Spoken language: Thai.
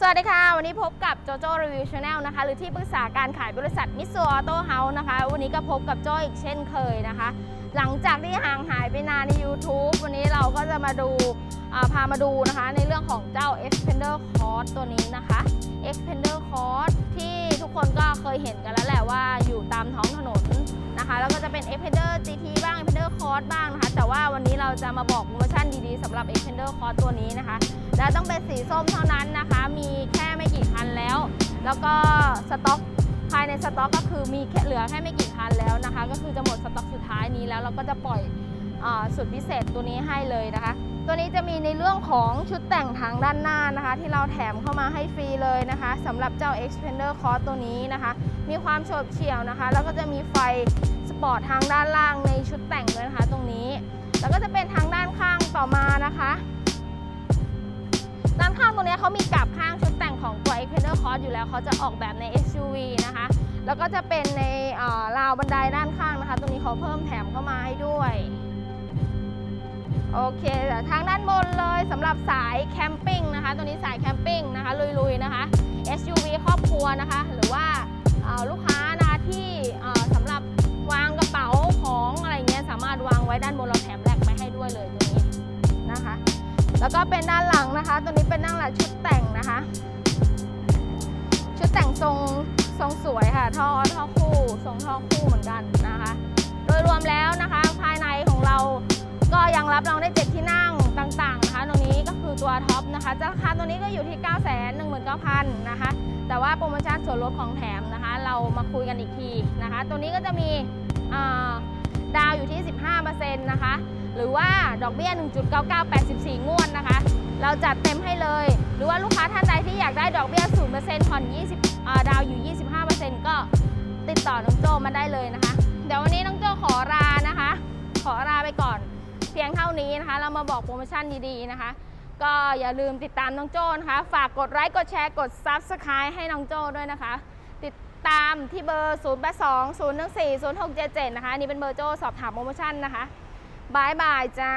สวัสดีค่ะ วันนี้พบกับโจโจ้รีวิวชาแนลนะคะ หรือที่ปรึกษาการขายบริษัทมิสซูออโต้เฮาส์นะคะ วันนี้ก็พบกับโจอีกเช่นเคยนะคะ หลังจากที่ห่างหายไปนานใน YouTube วันนี้เราก็จะมาดูอ่าพามาดูนะคะ ในเรื่องของเจ้า Expander Cord ตัวนี้นะคะ Expander Cord ที่ทุกคนก็เคยเห็นกันแล้วแหละว่าอยู่ตามท้องถนนนะคะ แล้วก็จะเป็น Expander GT บ้าง Expander Cord บ้างนะคะ แต่ว่าวันนี้เราจะมาบอกโปรโมชั่นดีๆสำหรับ Expander Cord ตัวนี้นะคะ และต้องเป็นสีส้มเท่านั้นนะคะ มีแค่ไม่กี่คันแล้ว แล้วก็สต็อกภายในสต็อกก็คือมีแค่เหลือแค่ไม่กี่คันแล้วนะคะ ก็คือจะหมดสต็อกสุดท้ายนี้แล้วเราก็จะปล่อยอสุดพิเศษตัวนี้ให้เลยนะคะ ตัวนี้จะมีในเรื่องของชุดแต่งทางด้านหน้านะคะ ที่เราแถมเข้ามาให้ฟรีเลยนะคะสำหรับเจ้า Expander Cross ตัวนี้นะคะ มีความโฉบเฉี่ยวนะคะ แล้วก็จะมีไฟ ปอร์ตทางด้านล่างในชุดแต่งด้วยนะคะ ตรงนี้ แล้วก็จะเป็นทางด้านข้างต่อมานะคะ ด้านข้างตรงนี้เขามีกลับข้างชุดแต่งของตัว Expander Cross อยู่แล้วเขาจะออกแบบใน SUV นะคะ แล้วก็จะเป็นในราวบันไดด้านข้างนะคะ ตรงนี้เขาเพิ่มแถมเข้ามาให้ด้วยโอเคแต่ทางด้านบนเลยสำหรับสายแคมปิ้งนะคะตัวนี้สายแคมปิ้งนะคะลุยๆนะคะ SUV ครอบครัวนะคะ หรือว่าลูกค้า แล้วก็เป็นด้านหลังนะคะ ตัวนี้เป็นด้านหลังชุดแต่งนะคะ ชุดแต่งทรงทรงสวยค่ะ ท่อท่อคู่ทรงท่อคู่เหมือนกันนะคะ โดยรวมแล้วนะคะ ภายในของเราก็ยังรับรองได้เจ็ดที่นั่งต่างๆนะคะตรงนี้ก็คือตัวท็อปนะคะราคาตัวนี้ก็อยู่ที่ 9 1 9 0 0 0นะคะ แต่ว่าโปรโมชั่นส่วนลดของแถมนะคะ เรามาคุยกันอีกทีนะคะ ตัวนี้ก็จะมีดาวอยู่ที่ 15%นะคะ หรือว่าดอกเบี้ย 1.99 84งวด เราจัดเต็มให้เลย หรือว่าลูกค้าท่านใดที่อยากได้ดอกเบี้ย 0%ผ่อน 20อ่าดาวอยู่ 25%ก็ติดต่อน้องโจมาได้เลยนะคะ เดี๋ยววันนี้น้องโจขอลานะคะ ขอลาไปก่อน เพียงเท่านี้นะคะ เรามาบอกโปรโมชั่นดีๆนะคะ ก็อย่าลืมติดตามน้องโจนะคะ ฝากกดไลค์ กดแชร์ กด Subscribe ให้น้องโจด้วยนะคะ ติดตามที่เบอร์ 0 8 2 0 1 4 0 6 7 7 นะคะนนี่เป็นเบอร์โจสอบถามโปรโมชั่นนะคะบายบายจ้า